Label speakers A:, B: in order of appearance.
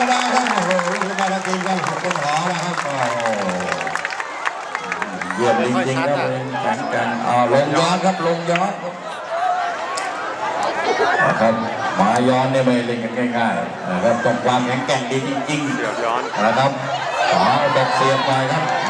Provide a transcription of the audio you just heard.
A: ไม่ได้ครับ โอ้โหมาตะกีกันขอกคุณหมอนะครับโอ้โหเยี่ยมจริงๆครับแข่งกันเอาลงย้อนครับ ลงย้อนนะครับ มาย้อนเนี่ยไม่เล่นกันง่ายๆนะครับ ต้องความแข็งแกร่งดีจริงๆนะครับขวาแบบเสียบไปครับ